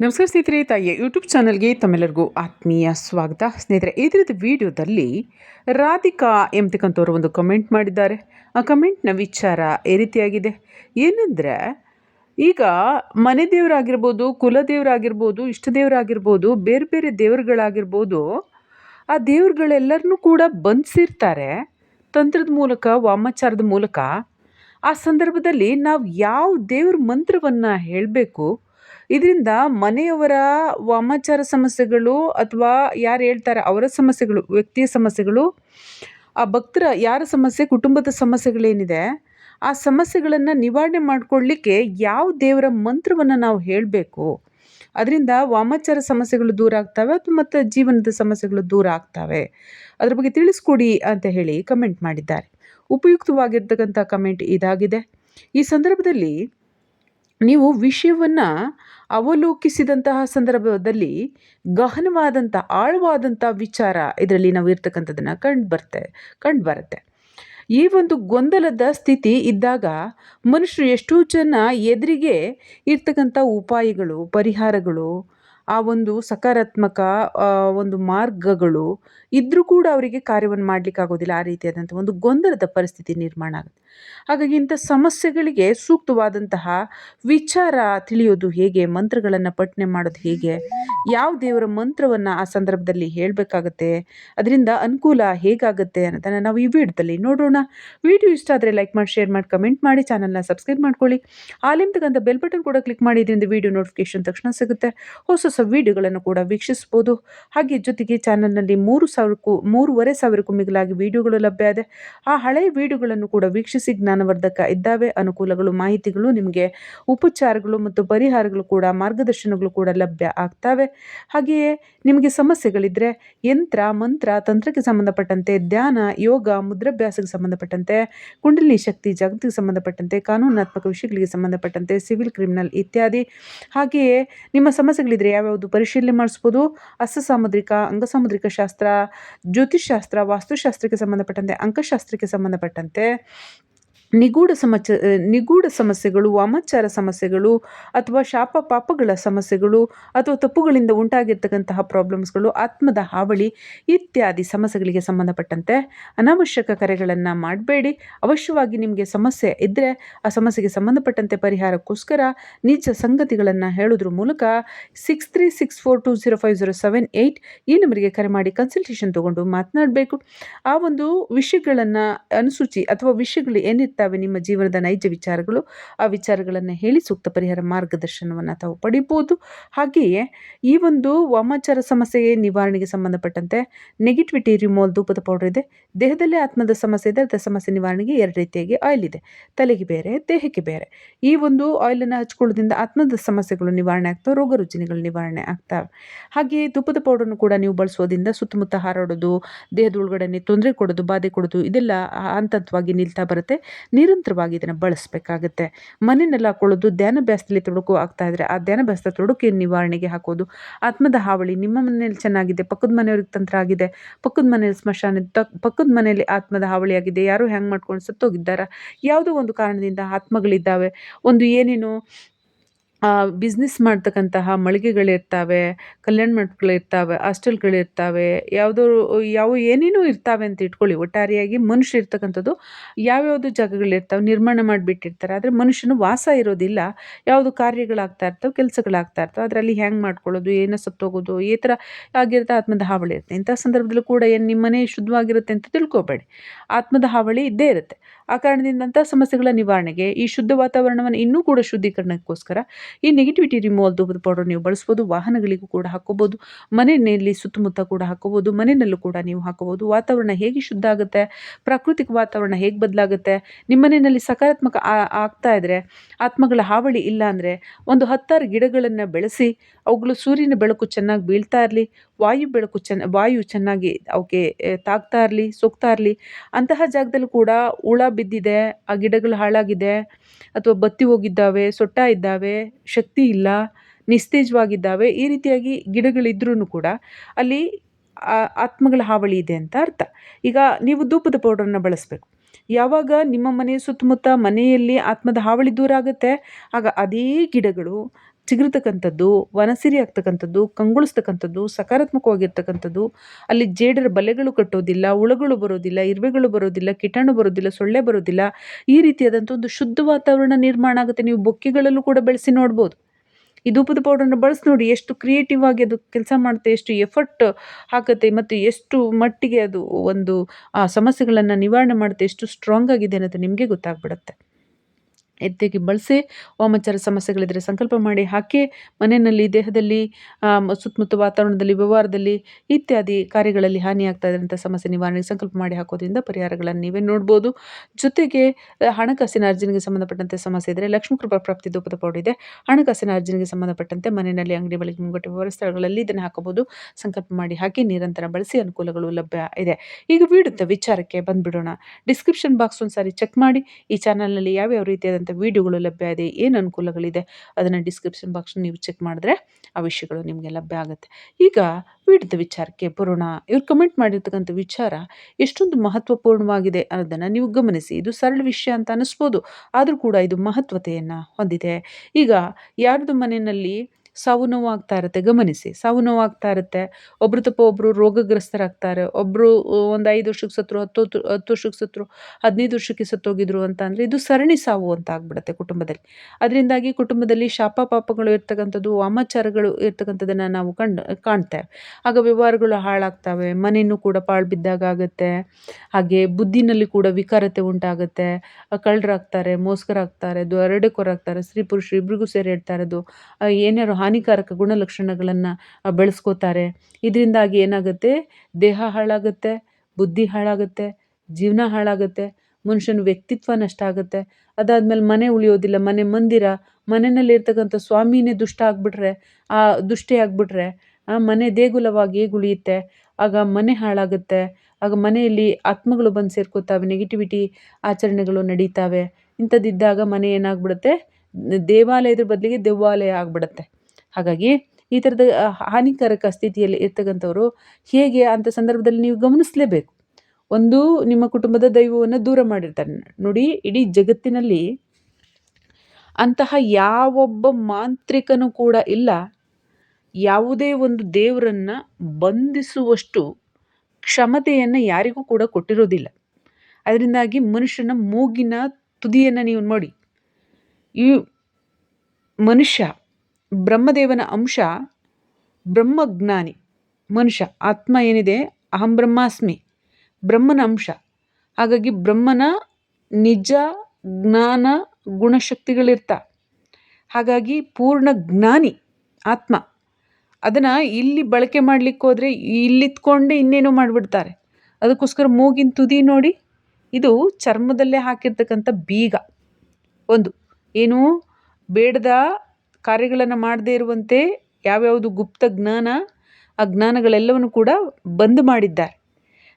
ನಮಸ್ಕಾರ ಸ್ನೇಹಿತರೆ, ತಾಯಿಯ ಯೂಟ್ಯೂಬ್ ಚಾನಲ್ಗೆ ತಮ್ಮೆಲ್ಲರಿಗೂ ಆತ್ಮೀಯ ಸ್ವಾಗತ. ಸ್ನೇಹಿತರೆ ಇದರದ ವಿಡಿಯೋದಲ್ಲಿ ರಾಧಿಕಾ ಎಂಬತಕ್ಕಂಥವ್ರು ಒಂದು ಕಮೆಂಟ್ ಮಾಡಿದ್ದಾರೆ. ಆ ಕಮೆಂಟ್ನ ವಿಚಾರ ಈ ರೀತಿಯಾಗಿದೆ. ಏನಂದರೆ, ಈಗ ಮನೆ ದೇವರಾಗಿರ್ಬೋದು ಕುಲದೇವರಾಗಿರ್ಬೋದು ಇಷ್ಟ ದೇವರಾಗಿರ್ಬೋದು, ಬೇರೆ ಬೇರೆ ದೇವರುಗಳಾಗಿರ್ಬೋದು, ಆ ದೇವ್ರುಗಳೆಲ್ಲರನ್ನೂ ಕೂಡ ಬಂಧಿಸಿರ್ತಾರೆ. ತಂತ್ರದ ಮೂಲಕ, ವಾಮಾಚಾರದ ಮೂಲಕ. ಆ ಸಂದರ್ಭದಲ್ಲಿ ನಾವು ಯಾವ ದೇವ್ರ ಮಂತ್ರವನ್ನು ಹೇಳಬೇಕು ಇದರಿಂದ ಮನೆಯವರ ವಾಮಾಚಾರ ಸಮಸ್ಯೆಗಳು ಅಥವಾ ಯಾರು ಹೇಳ್ತಾರೆ ಅವರ ಸಮಸ್ಯೆಗಳು, ವ್ಯಕ್ತಿಯ ಸಮಸ್ಯೆಗಳು, ಆ ಭಕ್ತರ ಯಾರ ಸಮಸ್ಯೆ, ಕುಟುಂಬದ ಸಮಸ್ಯೆಗಳೇನಿದೆ, ಆ ಸಮಸ್ಯೆಗಳನ್ನು ನಿವಾರಣೆ ಮಾಡಿಕೊಳ್ಳಿಕ್ಕೆ ಯಾವ ದೇವರ ಮಂತ್ರವನ್ನು ನಾವು ಹೇಳಬೇಕು? ಅದರಿಂದ ವಾಮಾಚಾರ ಸಮಸ್ಯೆಗಳು ದೂರ ಆಗ್ತವೆ ಅಥವಾ ಮತ್ತು ಜೀವನದ ಸಮಸ್ಯೆಗಳು ದೂರ ಆಗ್ತವೆ? ಅದ್ರ ಬಗ್ಗೆ ತಿಳಿಸ್ಕೊಡಿ ಅಂತ ಹೇಳಿ ಕಮೆಂಟ್ ಮಾಡಿದ್ದಾರೆ. ಉಪಯುಕ್ತವಾಗಿರ್ತಕ್ಕಂಥ ಕಮೆಂಟ್ ಇದಾಗಿದೆ. ಈ ಸಂದರ್ಭದಲ್ಲಿ ನೀವು ವಿಷಯವನ್ನು ಅವಲೋಕಿಸಿದಂತಹ ಸಂದರ್ಭದಲ್ಲಿ ಗಹನವಾದಂಥ, ಆಳವಾದಂಥ ವಿಚಾರ ಇದರಲ್ಲಿ ನಾವು ಇರ್ತಕ್ಕಂಥದ್ದನ್ನು ಕಂಡು ಬರ್ತೆ, ಕಂಡು ಬರುತ್ತೆ. ಈ ಒಂದು ಗೊಂದಲದ ಸ್ಥಿತಿ ಇದ್ದಾಗ ಮನುಷ್ಯರು ಎಷ್ಟೋ ಜನ ಎದುರಿಗೆ ಇರ್ತಕ್ಕಂಥ ಉಪಾಯಗಳು, ಪರಿಹಾರಗಳು, ಆ ಒಂದು ಸಕಾರಾತ್ಮಕ ಒಂದು ಮಾರ್ಗಗಳು ಇದ್ದರೂ ಕೂಡ ಅವರಿಗೆ ಕಾರ್ಯವನ್ನು ಮಾಡಲಿಕ್ಕಾಗೋದಿಲ್ಲ. ಆ ರೀತಿಯಾದಂಥ ಒಂದು ಗೊಂದಲದ ಪರಿಸ್ಥಿತಿ ನಿರ್ಮಾಣ ಆಗುತ್ತೆ. ಹಾಗಾಗಿ ಇಂಥ ಸಮಸ್ಯೆಗಳಿಗೆ ಸೂಕ್ತವಾದಂತಹ ವಿಚಾರ ತಿಳಿಯೋದು ಹೇಗೆ? ಮಂತ್ರಗಳನ್ನು ಪಠನೆ ಮಾಡೋದು ಹೇಗೆ? ಯಾವ ದೇವರ ಮಂತ್ರವನ್ನು ಆ ಸಂದರ್ಭದಲ್ಲಿ ಹೇಳಬೇಕಾಗತ್ತೆ? ಅದರಿಂದ ಅನುಕೂಲ ಹೇಗಾಗುತ್ತೆ ಅನ್ನೋದನ್ನು ನಾವು ಈ ವಿಡಿಯೋದಲ್ಲಿ ನೋಡೋಣ. ವಿಡಿಯೋ ಇಷ್ಟ ಆದರೆ ಲೈಕ್ ಮಾಡಿ, ಶೇರ್ ಮಾಡಿ, ಕಮೆಂಟ್ ಮಾಡಿ, ಚಾನಲ್ನ ಸಬ್ಸ್ಕ್ರೈಬ್ ಮಾಡ್ಕೊಳ್ಳಿ. ಆಲಿಂತಕ್ಕಂಥ ಬೆಲ್ ಬಟನ್ ಕೂಡ ಕ್ಲಿಕ್ ಮಾಡಿ, ಇದರಿಂದ ವಿಡಿಯೋ ನೋಟಿಫಿಕೇಶನ್ ತಕ್ಷಣ ಸಿಗುತ್ತೆ. ಹೊಸ ಹೊಸ ವಿಡಿಯೋಗಳನ್ನು ಕೂಡ ವೀಕ್ಷಿಸ್ಬೋದು. ಹಾಗೆ ಜೊತೆಗೆ ಚಾನಲ್ನಲ್ಲಿ ಮೂರು ಸಾವಿರಕ್ಕೂ, ಮೂರುವರೆ ಸಾವಿರಕ್ಕೂ ಮಿಗಿಲಾಗಿ ವಿಡಿಯೋಗಳು ಲಭ್ಯ ಇದೆ. ಆ ಹಳೆಯ ವಿಡಿಯೋಗಳನ್ನು ಕೂಡ ವೀಕ್ಷಿಸಿ ಜ್ಞಾನವರ್ಧಕ ಇದ್ದಾವೆ, ಅನುಕೂಲಗಳು, ಮಾಹಿತಿಗಳು ನಿಮಗೆ ಉಪಚಾರಗಳು ಮತ್ತು ಪರಿಹಾರಗಳು ಕೂಡ, ಮಾರ್ಗದರ್ಶನಗಳು ಕೂಡ ಲಭ್ಯ ಆಗ್ತವೆ. ಹಾಗೆಯೇ ನಿಮಗೆ ಸಮಸ್ಯೆಗಳಿದ್ದರೆ ಯಂತ್ರ, ಮಂತ್ರ, ತಂತ್ರಕ್ಕೆ ಸಂಬಂಧಪಟ್ಟಂತೆ, ಧ್ಯಾನ, ಯೋಗ, ಮುದ್ರಾಭ್ಯಾಸಕ್ಕೆ ಸಂಬಂಧಪಟ್ಟಂತೆ, ಕುಂಡಲಿ ಶಕ್ತಿ, ಜಾಗೃತಿಗೆ ಸಂಬಂಧಪಟ್ಟಂತೆ, ಕಾನೂನಾತ್ಮಕ ವಿಷಯಗಳಿಗೆ ಸಂಬಂಧಪಟ್ಟಂತೆ, ಸಿವಿಲ್ ಕ್ರಿಮಿನಲ್ ಇತ್ಯಾದಿ. ಹಾಗೆಯೇ ನಿಮ್ಮ ಸಮಸ್ಯೆಗಳಿದ್ರೆ ಯಾವ್ಯಾವುದು ಪರಿಶೀಲನೆ ಮಾಡಿಸ್ಬೋದು? ಸಾಮುದ್ರಿಕ ಅಂಗಸಾಮುದ್ರಿಕ ಶಾಸ್ತ್ರ ಜ್ಯೋತಿಷ್ಶಾಸ್ತ್ರ ವಾಸ್ತುಶಾಸ್ತ್ರಕ್ಕೆ ಸಂಬಂಧಪಟ್ಟಂತೆ, ಅಂಕಶಾಸ್ತ್ರಕ್ಕೆ ಸಂಬಂಧಪಟ್ಟಂತೆ. ನಿಗೂಢ ಸಮಚ ನಿಗೂಢ ಸಮಸ್ಯೆಗಳು, ವಾಮಾಚಾರ ಸಮಸ್ಯೆಗಳು ಅಥವಾ ಶಾಪ ಪಾಪಗಳ ಸಮಸ್ಯೆಗಳು ಅಥವಾ ತಪ್ಪುಗಳಿಂದ ಉಂಟಾಗಿರ್ತಕ್ಕಂತಹ ಪ್ರಾಬ್ಲಮ್ಸ್ಗಳು ಆತ್ಮದ ಹಾವಳಿ ಇತ್ಯಾದಿ ಸಮಸ್ಯೆಗಳಿಗೆ ಸಂಬಂಧಪಟ್ಟಂತೆ ಅನಾವಶ್ಯಕ ಕರೆಗಳನ್ನು ಮಾಡಬೇಡಿ. ಅವಶ್ಯವಾಗಿ ನಿಮಗೆ ಸಮಸ್ಯೆ ಇದ್ದರೆ ಆ ಸಮಸ್ಯೆಗೆ ಸಂಬಂಧಪಟ್ಟಂತೆ ಪರಿಹಾರಕ್ಕೋಸ್ಕರ ನಿಜ ಸಂಗತಿಗಳನ್ನು ಹೇಳೋದ್ರ ಮೂಲಕ six three six four two zero five zero seven eight ಈ ನಂಬರಿಗೆ ಕರೆ ಮಾಡಿ ಕನ್ಸಲ್ಟೇಷನ್ ತೊಗೊಂಡು ಮಾತನಾಡಬೇಕು. ಆ ಒಂದು ವಿಷಯಗಳನ್ನು ಅನುಸೂಚಿ ಅಥವಾ ವಿಷಯಗಳು ಏನಿರ್ತಾರೆ ಇರ್ತವೆ ನಿಮ್ಮ ಜೀವನದ ನೈಜ ವಿಚಾರಗಳು, ಆ ವಿಚಾರಗಳನ್ನು ಹೇಳಿ ಸೂಕ್ತ ಪರಿಹಾರ ಮಾರ್ಗದರ್ಶನವನ್ನು ತಾವು ಪಡಿಬೋದು. ಹಾಗೆಯೇ ಈ ಒಂದು ವಾಮಾಚಾರ ಸಮಸ್ಯೆಗೆ ನಿವಾರಣೆಗೆ ಸಂಬಂಧಪಟ್ಟಂತೆ ನೆಗೆಟಿವಿಟಿ ರಿಮೋಲ್ ಧೂಪದ ಪೌಡರ್ ಇದೆ. ದೇಹದಲ್ಲಿ ಆತ್ಮದ ಸಮಸ್ಯೆ ಇದೆ ಅದರ ಸಮಸ್ಯೆ ನಿವಾರಣೆಗೆ ಎರಡು ರೀತಿಯಾಗಿ ಆಯಿಲ್ ಇದೆ. ತಲೆಗೆ ಬೇರೆ, ದೇಹಕ್ಕೆ ಬೇರೆ. ಈ ಒಂದು ಆಯಿಲನ್ನು ಹಚ್ಕೊಳ್ಳೋದ್ರಿಂದ ಆತ್ಮದ ಸಮಸ್ಯೆಗಳು ನಿವಾರಣೆ ಆಗ್ತವೆ, ರೋಗ ರುಜಿನಗಳು ನಿವಾರಣೆ ಆಗ್ತಾವೆ. ಹಾಗೆಯೇ ಧೂಪದ ಪೌಡರ್ನು ಕೂಡ ನೀವು ಬಳಸೋದ್ರಿಂದ ಸುತ್ತಮುತ್ತ ಹಾರಾಡೋದು, ದೇಹದ ಒಳಗಡೆ ತೊಂದರೆ ಕೊಡೋದು, ಬಾಧೆ ಕೊಡೋದು, ಇದೆಲ್ಲ ಹಂತವಾಗಿ ನಿಲ್ತಾ ಬರುತ್ತೆ. ನಿರಂತರವಾಗಿ ಇದನ್ನು ಬಳಸಬೇಕಾಗುತ್ತೆ. ಮನೆಯನ್ನೆಲ್ಲ ಹಾಕೊಳ್ಳೋದು ಧ್ಯಾನಾಭ್ಯಾಸದಲ್ಲಿ ತೊಡಕು ಆಗ್ತಾ ಇದ್ರೆ ಆ ಧ್ಯಾನಾಭ್ಯಾಸದ ತೊಡಕಿನ ನಿವಾರಣೆಗೆ ಹಾಕೋದು. ಆತ್ಮದ ಹಾವಳಿ, ನಿಮ್ಮ ಮನೆಯಲ್ಲಿ ಚೆನ್ನಾಗಿದೆ, ಪಕ್ಕದ ಮನೆಯವ್ರಿಗೆ ತಂತ್ರ ಆಗಿದೆ, ಪಕ್ಕದ ಮನೆಯಲ್ಲಿ ಸ್ಮಶಾನ ಪಕ್ಕದ ಮನೆಯಲ್ಲಿ ಆತ್ಮದ ಹಾವಳಿ ಆಗಿದೆ, ಯಾರು ಹ್ಯಾಂಗ್ ಮಾಡ್ಕೊಂಡು ಸತ್ತೋಗಿದ್ದಾರ? ಯಾವುದೋ ಒಂದು ಕಾರಣದಿಂದ ಆತ್ಮಗಳಿದ್ದಾವೆ. ಒಂದು ಏನೇನು ಬಿಸ್ನೆಸ್ ಮಾಡ್ತಕ್ಕಂತಹ ಮಳಿಗೆಗಳಿರ್ತಾವೆ, ಕಲ್ಯಾಣ ಮಂಟಪಗಳಿರ್ತಾವೆ ಹಾಸ್ಟೆಲ್ಗಳಿರ್ತವೆ ಯಾವುದೋ ಯಾವ ಏನೇನೋ ಇರ್ತಾವೆ ಅಂತ ಇಟ್ಕೊಳ್ಳಿ. ಒಟ್ಟಾರೆಯಾಗಿ ಮನುಷ್ಯ ಇರ್ತಕ್ಕಂಥದ್ದು ಯಾವ್ಯಾವುದು ಜಾಗಗಳಿರ್ತಾವೆ, ನಿರ್ಮಾಣ ಮಾಡಿಬಿಟ್ಟಿರ್ತಾರೆ. ಆದರೆ ಮನುಷ್ಯನ ವಾಸ ಇರೋದಿಲ್ಲ. ಯಾವುದು ಕಾರ್ಯಗಳಾಗ್ತಾ ಇರ್ತಾವೆ, ಕೆಲಸಗಳಾಗ್ತಾ ಇರ್ತವೆ. ಅದರಲ್ಲಿ ಹ್ಯಾಂಗ್ ಮಾಡ್ಕೊಳ್ಳೋದು, ಏನೋ ಸತ್ತೋಗೋದು, ಈ ಥರ ಆಗಿರುತ್ತೆ ಆತ್ಮದ ಹಾವಳಿ ಇರುತ್ತೆ ಇಂಥ ಸಂದರ್ಭದಲ್ಲೂ ಕೂಡ ಏನು ನಿಮ್ಮ ಮನೆ ಶುದ್ಧವಾಗಿರುತ್ತೆ ಅಂತ ತಿಳ್ಕೊಬೇಡಿ. ಆತ್ಮದ ಹಾವಳಿ ಇದ್ದೇ ಇರುತ್ತೆ. ಆ ಕಾರಣದಿಂದಂಥ ಸಮಸ್ಯೆಗಳ ನಿವಾರಣೆಗೆ ಈ ಶುದ್ಧ ವಾತಾವರಣವನ್ನು ಇನ್ನೂ ಕೂಡ ಶುದ್ಧೀಕರಣಕ್ಕೋಸ್ಕರ ಈ ನೆಗೆಟಿವಿಟಿ ರಿಮೂವಲ್ ಧೂಪದ ಪೌಡರ್ ನೀವು ಬಳಸ್ಬೋದು, ವಾಹನಗಳಿಗೂ ಕೂಡ ಹಾಕೋಬೋದು ಮನೆಯಲ್ಲಿ ಸುತ್ತಮುತ್ತ ಕೂಡ ಹಾಕೋಬೋದು ಮನೆಯಲ್ಲೂ ಕೂಡ ನೀವು ಹಾಕೋಬೋದು ವಾತಾವರಣ ಹೇಗೆ ಶುದ್ಧ ಆಗುತ್ತೆ, ಪ್ರಾಕೃತಿಕ ವಾತಾವರಣ ಹೇಗೆ ಬದಲಾಗುತ್ತೆ, ನಿಮ್ಮ ಮನೆಯಲ್ಲಿ ಸಕಾರಾತ್ಮಕ ಆಗ್ತಾ ಇದ್ರೆ, ಆತ್ಮಗಳ ಹಾವಳಿ ಇಲ್ಲ ಅಂದರೆ, ಒಂದು ಹತ್ತಾರು ಗಿಡಗಳನ್ನು ಬೆಳೆಸಿ ಅವುಗಳು ಸೂರ್ಯನ ಬೆಳಕು ಚೆನ್ನಾಗಿ ಬೀಳ್ತಾ ಇರಲಿ, ವಾಯು ಬೆಳಕು ಚೆನ್ನ, ವಾಯು ಚೆನ್ನಾಗಿ ಅವಕ್ಕೆ ತಾಗ್ತಾ ಇರಲಿ, ಸೋಕ್ತಾ ಇರಲಿ, ಅಂತಹ ಜಾಗದಲ್ಲಿ ಕೂಡ ಹುಳ ಬಿದ್ದಿದೆ, ಆ ಗಿಡಗಳು ಹಾಳಾಗಿದೆ, ಅಥವಾ ಬತ್ತಿ ಹೋಗಿದ್ದಾವೆ, ಸೊಟ್ಟ ಇದ್ದಾವೆ, ಶಕ್ತಿ ಇಲ್ಲ, ನಿಸ್ತೇಜವಾಗಿದ್ದಾವೆ, ಈ ರೀತಿಯಾಗಿ ಗಿಡಗಳಿದ್ರೂ ಕೂಡ ಅಲ್ಲಿ ಆತ್ಮಗಳ ಹಾವಳಿ ಇದೆ ಅಂತ ಅರ್ಥ. ಈಗ ನೀವು ಧೂಪದ ಪೌಡರನ್ನ ಬಳಸಬೇಕು. ಯಾವಾಗ ನಿಮ್ಮ ಮನೆಯ ಸುತ್ತಮುತ್ತ ಮನೆಯಲ್ಲಿ ಆತ್ಮದ ಹಾವಳಿ ದೂರ ಆಗುತ್ತೆ, ಆಗ ಅದೇ ಗಿಡಗಳು ಚಿಗುರ್ತಕ್ಕಂಥದ್ದು ವನಸಿರಿ ಆಗ್ತಕ್ಕಂಥದ್ದು ಕಂಗೊಳಿಸ್ತಕ್ಕಂಥದ್ದು, ಸಕಾರಾತ್ಮಕವಾಗಿರ್ತಕ್ಕಂಥದ್ದು, ಅಲ್ಲಿ ಜೇಡರ ಬಲೆಗಳು ಕಟ್ಟೋದಿಲ್ಲ, ಹುಳುಗಳು ಬರೋದಿಲ್ಲ, ಇರುವೆಗಳು ಬರೋದಿಲ್ಲ, ಕೀಟಾಣು ಬರೋದಿಲ್ಲ, ಸೊಳ್ಳೆ ಬರೋದಿಲ್ಲ, ಈ ರೀತಿಯಾದಂಥ ಒಂದು ಶುದ್ಧ ವಾತಾವರಣ ನಿರ್ಮಾಣ ಆಗುತ್ತೆ. ನೀವು ಬೊಕ್ಕೆಗಳಲ್ಲೂ ಕೂಡ ಬೆಳೆಸಿ ನೋಡ್ಬೋದು. ಈ ಧೂಪದ ಪೌಡರ್ನ ಬಳಸಿ ನೋಡಿ ಎಷ್ಟು ಕ್ರಿಯೇಟಿವ್ ಆಗಿ ಅದು ಕೆಲಸ ಮಾಡುತ್ತೆ, ಎಷ್ಟು ಎಫರ್ಟ್ ಹಾಕುತ್ತೆ, ಮತ್ತು ಎಷ್ಟು ಮಟ್ಟಿಗೆ ಅದು ಒಂದು, ಆ ಸಮಸ್ಯೆಗಳನ್ನು ನಿವಾರಣೆ ಮಾಡುತ್ತೆ, ಎಷ್ಟು ಸ್ಟ್ರಾಂಗ್ ಆಗಿದೆ ಅನ್ನೋದು ನಿಮಗೆ ಗೊತ್ತಾಗ್ಬಿಡುತ್ತೆ. ಎದ್ದೆಗೆ ಬಳಸಿ ವಾಮಚಾರ ಸಮಸ್ಯೆಗಳಿದ್ದರೆ ಸಂಕಲ್ಪ ಮಾಡಿ ಹಾಕಿ ಮನೆಯಲ್ಲಿ, ದೇಹದಲ್ಲಿ ಸುತ್ತಮುತ್ತ ವಾತಾವರಣದಲ್ಲಿ, ವ್ಯವಹಾರದಲ್ಲಿ ಇತ್ಯಾದಿ ಕಾರ್ಯಗಳಲ್ಲಿ ಹಾನಿಯಾಗ್ತಾ ಇದ್ದಂಥ ಸಮಸ್ಯೆ ನಿವಾರಣೆಗೆ ಸಂಕಲ್ಪ ಮಾಡಿ ಹಾಕೋದ್ರಿಂದ ಪರಿಹಾರಗಳನ್ನು ನೀವೇ ನೋಡ್ಬೋದು. ಜೊತೆಗೆ ಹಣಕಾಸಿನ ಅರ್ಜಿನಿಗೆ ಸಂಬಂಧಪಟ್ಟಂತೆ ಸಮಸ್ಯೆ ಇದ್ದರೆ ಲಕ್ಷ್ಮೀ ಕೃಪಾ ಪ್ರಾಪ್ತಿ ದೂಪದ ಪೌಡರ್ ಇದೆ. ಹಣಕಾಸಿನ ಅರ್ಜಿನಿಗೆ ಸಂಬಂಧಪಟ್ಟಂತೆ ಮನೆಯಲ್ಲಿ ಅಂಗಡಿ ಬಳಿ ಮುಂಗಟ್ಟು ವ್ಯವಹಾರ ಸ್ಥಳಗಳಲ್ಲಿ ಇದನ್ನು ಹಾಕಬಹುದು. ಸಂಕಲ್ಪ ಮಾಡಿ ಹಾಕಿ ನಿರಂತರ ಬಳಸಿ ಅನುಕೂಲಗಳು ಲಭ್ಯ ಇದೆ. ಈಗ ವಿಡುತ್ತ ವಿಚಾರಕ್ಕೆ ಬಂದ್ಬಿಡೋಣ. ಡಿಸ್ಕ್ರಿಪ್ಷನ್ ಬಾಕ್ಸ್ ಒಂದು ಸಾರಿ ಚೆಕ್ ಮಾಡಿ. ಈ ಚಾನಲ್ನಲ್ಲಿ ಯಾವ್ಯಾವ ರೀತಿಯಾದಂಥ ವಿಡಿಯೋಗಳು ಲಭ್ಯ ಇದೆ, ಏನು ಅನುಕೂಲಗಳಿದೆ ಅದನ್ನು ಡಿಸ್ಕ್ರಿಪ್ಷನ್ ಬಾಕ್ಸ್ ನೀವು ಚೆಕ್ ಮಾಡಿದ್ರೆ ಆ ವಿಷಯಗಳು ನಿಮಗೆ ಲಭ್ಯ ಆಗುತ್ತೆ. ಈಗ ವಿಡಿಯೋದ ವಿಚಾರಕ್ಕೆ ಬರೋಣ. ಇವ್ರು ಕಮೆಂಟ್ ಮಾಡಿರ್ತಕ್ಕಂಥ ವಿಚಾರ ಎಷ್ಟೊಂದು ಮಹತ್ವಪೂರ್ಣವಾಗಿದೆ ಅನ್ನೋದನ್ನು ನೀವು ಗಮನಿಸಿ. ಇದು ಸರಳ ವಿಷಯ ಅಂತ ಅನ್ನಿಸ್ಬೋದು, ಆದರೂ ಕೂಡ ಇದು ಮಹತ್ವತೆಯನ್ನು ಹೊಂದಿದೆ. ಈಗ ಯಾರ್ದು ಮನೆಯಲ್ಲಿ ಸಾವು ನೋವಾಗ್ತಾ ಇರುತ್ತೆ, ಗಮನಿಸಿ. ಸಾವು ನೋವಾಗ್ತಾ ಇರುತ್ತೆ. ಒಬ್ರು ತಪ್ಪ ಒಬ್ಬರು ರೋಗಗ್ರಸ್ತರಾಗ್ತಾರೆ. ಒಬ್ಬರು ಒಂದು ಐದು ವರ್ಷಕ್ಕೆ ಸತ್ರು, ಹತ್ತು, ಹೊತ್ತು ವರ್ಷಕ್ಕೆ ಸತ್ರು, ಹದಿನೈದು ವರ್ಷಕ್ಕೆ ಸತ್ತೋಗಿದ್ರು ಅಂತ ಅಂದರೆ ಇದು ಸರಣಿ ಸಾವು ಅಂತ ಆಗ್ಬಿಡುತ್ತೆ ಕುಟುಂಬದಲ್ಲಿ. ಅದರಿಂದಾಗಿ ಕುಟುಂಬದಲ್ಲಿ ಶಾಪ ಪಾಪಗಳು ಇರ್ತಕ್ಕಂಥದ್ದು, ವಾಮಾಚಾರಗಳು ಇರ್ತಕ್ಕಂಥದ್ದನ್ನು ನಾವು ಕಂಡು, ಕಾಣ್ತೇವೆ. ಆಗ ವ್ಯವಹಾರಗಳು ಹಾಳಾಗ್ತವೆ. ಮನೆಯೂ ಕೂಡ ಪಾಳು ಬಿದ್ದಾಗ ಆಗುತ್ತೆ. ಹಾಗೆ ಬುದ್ಧಿನಲ್ಲಿ ಕೂಡ ವಿಕಾರತೆ ಉಂಟಾಗುತ್ತೆ. ಕಳ್ಳರಾಗ್ತಾರೆ ಮೋಸ್ಕರಾಗ್ತಾರೆ ದೊರಡೆಕೊರಾಗ್ತಾರೆ ಸ್ತ್ರೀ ಪುರುಷರು ಇಬ್ಬರಿಗೂ ಸೇರಿ ಹೇಳ್ತಾ ಇರೋದು. ಏನಾರು ಹಾನಿಕಾರಕ ಗುಣಲಕ್ಷಣಗಳನ್ನು ಬೆಳೆಸ್ಕೋತಾರೆ. ಇದರಿಂದಾಗಿ ಏನಾಗುತ್ತೆ? ದೇಹ ಹಾಳಾಗುತ್ತೆ, ಬುದ್ಧಿ ಹಾಳಾಗುತ್ತೆ, ಜೀವನ ಹಾಳಾಗುತ್ತೆ, ಮನುಷ್ಯನ ವ್ಯಕ್ತಿತ್ವ ನಷ್ಟ ಆಗುತ್ತೆ. ಅದಾದಮೇಲೆ ಮನೆ ಉಳಿಯೋದಿಲ್ಲ, ಮನೆ ಮಂದಿರ, ಮನೆಯಲ್ಲಿ ಇರ್ತಕ್ಕಂಥ ಸ್ವಾಮಿನೇ ದುಷ್ಟ ಆಗ್ಬಿಟ್ರೆ, ಆ, ದುಷ್ಟೇ ಆಗಿಬಿಟ್ರೆ, ಆ, ಮನೆ ದೇಗುಲವಾಗಿ ಉಳಿಯುತ್ತೆ? ಆಗ ಮನೆ ಹಾಳಾಗುತ್ತೆ, ಆಗ ಮನೆಯಲ್ಲಿ ಆತ್ಮಗಳು ಬಂದು ಸೇರ್ಕೋತಾವೆ ನೆಗೆಟಿವಿಟಿ ಆಚರಣೆಗಳು ನಡೀತಾವೆ. ಇಂಥದ್ದಿದ್ದಾಗ ಮನೆ ಏನಾಗ್ಬಿಡುತ್ತೆ? ದೇವಾಲಯದ ಬದಲಿಗೆ ದೆವ್ವಾಲಯ ಆಗಿಬಿಡುತ್ತೆ. ಹಾಗಾಗಿ ಈ ಥರದ ಹಾನಿಕಾರಕ ಸ್ಥಿತಿಯಲ್ಲಿ ಇರ್ತಕ್ಕಂಥವ್ರು ಹೇಗೆ ಅಂಥ ಸಂದರ್ಭದಲ್ಲಿ ನೀವು ಗಮನಿಸಲೇಬೇಕು. ಒಂದು, ನಿಮ್ಮ ಕುಟುಂಬದ ದೈವವನ್ನು ದೂರ ಮಾಡಿರ್ತಾರೆ. ನೋಡಿ, ಇಡೀ ಜಗತ್ತಿನಲ್ಲಿ ಅಂತಹ ಯಾವೊಬ್ಬ ಮಾಂತ್ರಿಕನೂ ಕೂಡ ಇಲ್ಲ. ಯಾವುದೇ ಒಂದು ದೇವರನ್ನು ಬಂಧಿಸುವಷ್ಟು ಕ್ಷಮತೆಯನ್ನು ಯಾರಿಗೂ ಕೂಡ ಕೊಟ್ಟಿರೋದಿಲ್ಲ. ಅದರಿಂದಾಗಿ ಮನುಷ್ಯನ ಮೂಗಿನ ತುದಿಯನ್ನು ನೀವು ನೋಡಿ, ಈ ಮನುಷ್ಯ ಬ್ರಹ್ಮದೇವನ ಅಂಶ ಬ್ರಹ್ಮಜ್ಞಾನಿ, ಮನುಷ್ಯ, ಆತ್ಮ ಏನಿದೆ? ಅಹಂ ಬ್ರಹ್ಮಾಸ್ಮಿ, ಬ್ರಹ್ಮನ ಅಂಶ. ಹಾಗಾಗಿ ಬ್ರಹ್ಮನ ನಿಜ ಜ್ಞಾನ ಗುಣಶಕ್ತಿಗಳಿರ್ತ. ಹಾಗಾಗಿ ಪೂರ್ಣ ಜ್ಞಾನಿ ಆತ್ಮ. ಅದನ್ನು ಇಲ್ಲಿ ಬಳಕೆ ಮಾಡಲಿಕ್ಕೆ ಹೋದರೆ ಇಲ್ಲಿತ್ಕೊಂಡೆ ಇನ್ನೇನೋ ಮಾಡಿಬಿಡ್ತಾರೆ. ಅದಕ್ಕೋಸ್ಕರ ಮೂಗಿನ ತುದಿ ನೋಡಿ, ಇದು ಚರ್ಮದಲ್ಲೇ ಹಾಕಿರ್ತಕ್ಕಂಥ ಬೀಗ. ಒಂದು, ಏನು, ಬೇಡದ ಕಾರ್ಯಗಳನ್ನು ಮಾಡದೇ ಇರುವಂತೆ ಯಾವ್ಯಾವುದು ಗುಪ್ತ ಜ್ಞಾನ, ಆ ಜ್ಞಾನಗಳೆಲ್ಲವನ್ನು ಕೂಡ ಬಂದ್ ಮಾಡಿದ್ದಾರೆ.